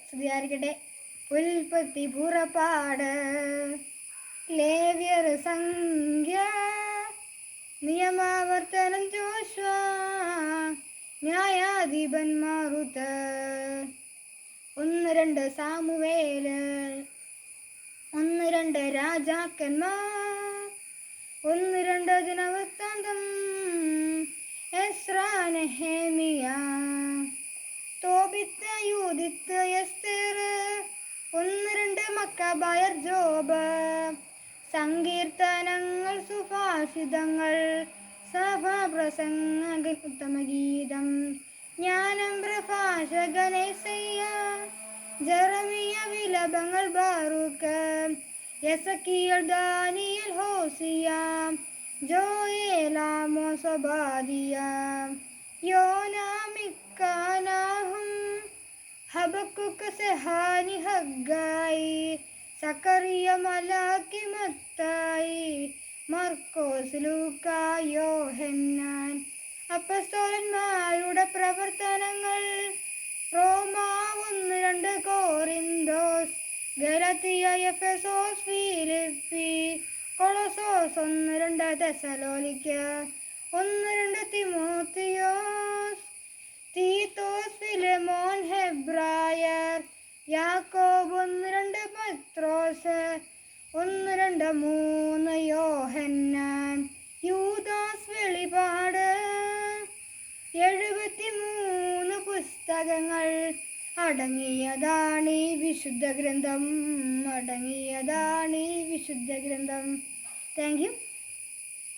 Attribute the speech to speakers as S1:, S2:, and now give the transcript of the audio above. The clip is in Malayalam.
S1: സ്തുതിയായിരിക്കട്ടെ. ഉൽപ്പത്തി പുറപ്പാട് ലേവ്യർ സംഖ്യ നിയമാവർത്തനം ജോഷ്വ ന്യായാധിപന്മാറുത്ത് ഒന്ന് രണ്ട് സാമുവേൽ ഒന്ന് രണ്ട് രാജാക്കന്മാർ ഒന്ന് രണ്ട് ദിനവൃത്താന്തം മക്കബയർ ജോബ് സങ്കീർത്തനങ്ങൾ സുഭാഷിതങ്ങൾ സഭാപ്രസംഗ ഉത്തമഗീതം. ജ്ഞാനം പ്രഭാഷകനേസയ്യ ജറമിയ വിലപങ്ങൾ ബാറൂക്ക്. യസക്കിയൽ ദാനിയൽ ഹോസിയ. ജോയേലാമോ സ്വബാദിയ യോനാമിക്കാനാഹും ഹബക്കുക്ക് സെഹാനി ഹഗ്ഗായി. സക്കറിയ മലാക്കി മത്തായി മർക്കോസ് ലൂക്കായോ ഹെന്നാൻ അപ്പസ്തോലന്മാരുടെ പ്രവർത്തനങ്ങൾ. റോമാ ഒന്ന് രണ്ട് കോറിന്തോസ് ഗലത്തിയ എഫസോസ് ഫിലിപ്പി കൊളസോസ് ഒന്ന് രണ്ട് തെസലോലിക്ക യാക്കോബ് ഒന്ന് രണ്ട് പത്രോസ് ഒന്ന് രണ്ട് മൂന്ന് യോഹന്നാൻ. യൂദാസ് വെളിപാട്. എഴുപത്തി മൂന്ന് പുസ്തകങ്ങൾ അടങ്ങിയതാണ് ഈ വിശുദ്ധ ഗ്രന്ഥം. അടങ്ങിയതാണ് ഈ വിശുദ്ധ ഗ്രന്ഥം. Thank you